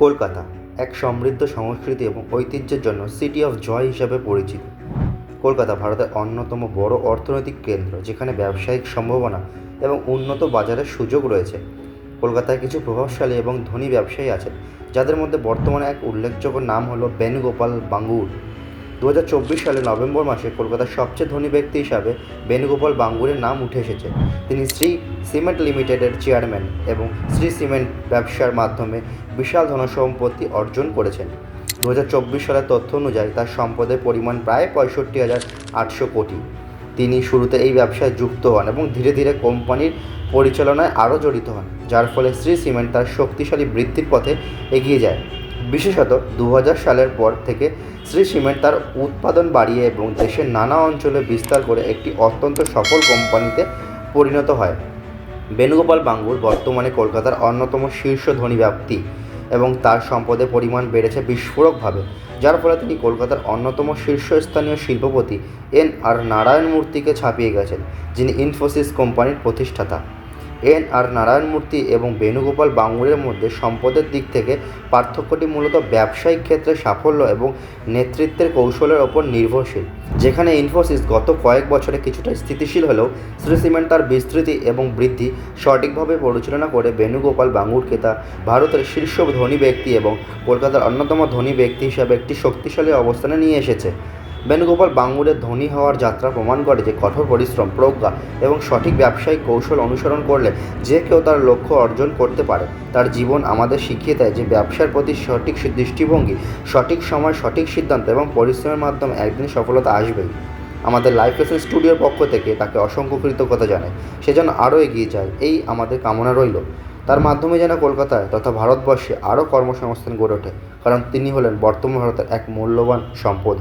কলকাতা, এক সমৃদ্ধ সংস্কৃতি এবং ঐতিহ্যের জন্য সিটি অফ জয় হিসাবে পরিচিত। কলকাতা ভারতের অন্যতম বড় অর্থনৈতিক কেন্দ্র, যেখানে ব্যবসায়িক সম্ভাবনা এবং উন্নত বাজারের সুযোগ রয়েছে। কলকাতায় কিছু প্রভাবশালী এবং ধনী ব্যবসায়ী আছেন, যাদের মধ্যে বর্তমানে এক উল্লেখযোগ্য নাম হলো বেণুগোপাল বাঙ্গুর। দু হাজার চব্বিশ সালে নভেম্বর মাসে কলকাতার সবচেয়ে ধনী ব্যক্তি হিসাবে বেণুগোপাল বাঙ্গুরের নাম উঠে এসেছে। তিনি শ্রী সিমেন্ট লিমিটেডের চেয়ারম্যান এবং শ্রী সিমেন্ট ব্যবসার মাধ্যমে বিশাল ধনসম্পত্তি অর্জন করেছেন। দু হাজার চব্বিশ সালের তথ্য অনুযায়ী তার সম্পদের পরিমাণ প্রায় পঁয়ষট্টি হাজার আটশো কোটি। তিনি শুরুতে এই ব্যবসায় যুক্ত হন এবং ধীরে ধীরে কোম্পানির পরিচালনায় আরও জড়িত হন, যার ফলে শ্রী সিমেন্ট তার শক্তিশালী বৃদ্ধির পথে এগিয়ে যায়। বিশেষত দু হাজার সালের পর থেকে শ্রী সিমেন্ট তার উৎপাদন বাড়িয়ে এবং দেশের নানা অঞ্চলে বিস্তার করে একটি অত্যন্ত সফল কোম্পানিতে পরিণত হয়। বেণুগোপাল বাঙ্গুর বর্তমানে কলকাতার অন্যতম শীর্ষ ধনী ব্যক্তি এবং তার সম্পদের পরিমাণ বেড়েছে বিস্ফোরকভাবে, যার ফলে তিনি কলকাতার অন্যতম শীর্ষস্থানীয় শিল্পপতি এন আর নারায়ণ মূর্তিকে ছাপিয়ে গেছেন, যিনি ইনফোসিস কোম্পানির প্রতিষ্ঠাতা। এন আর নারায়ণ মূর্তি এবং বেণুগোপাল বাঙ্গুরের মধ্যে সম্পদের দিক থেকে পার্থক্যটি মূলত ব্যবসায়িক ক্ষেত্রে সাফল্য এবং নেতৃত্বের কৌশলের ওপর নির্ভরশীল। যেখানে ইনফোসিস গত কয়েক বছরে কিছুটা স্থিতিশীল হলেও শ্রী সিমেন্ট তার বিস্তৃতি এবং বৃদ্ধি সঠিকভাবে পরিচালনা করে বেণুগোপাল বাঙ্গুরকে তা ভারতের শীর্ষ ধনী ব্যক্তি এবং কলকাতার অন্যতম ধনী ব্যক্তি হিসাবে একটি শক্তিশালী অবস্থানে নিয়ে এসেছে। বেণুগোপাল বাঙ্গুরের ধনী হওয়ার যাত্রা প্রমাণ করে যে কঠোর পরিশ্রম, প্রজ্ঞা এবং সঠিক ব্যবসায়িক কৌশল অনুসরণ করলে যে কেউ তার লক্ষ্য অর্জন করতে পারে। তার জীবন আমাদের শিখিয়ে দেয় যে ব্যবসার প্রতি সঠিক দৃষ্টিভঙ্গি, সঠিক সময়, সঠিক সিদ্ধান্ত এবং পরিশ্রমের মাধ্যমে একদিন সফলতা আসবেই। আমাদের লাইফ লেসন স্টুডিওর পক্ষ থেকে তাকে অসংখ্য কৃতজ্ঞতা জানাই। সে যেন আরও এগিয়ে যায়, এই আমাদের কামনা রইল। তার মাধ্যমে যেন কলকাতায় তথা ভারতবর্ষে আরও কর্মসংস্থান গড়ে ওঠে, কারণ তিনি হলেন বর্তমান ভারতের এক মূল্যবান সম্পদ।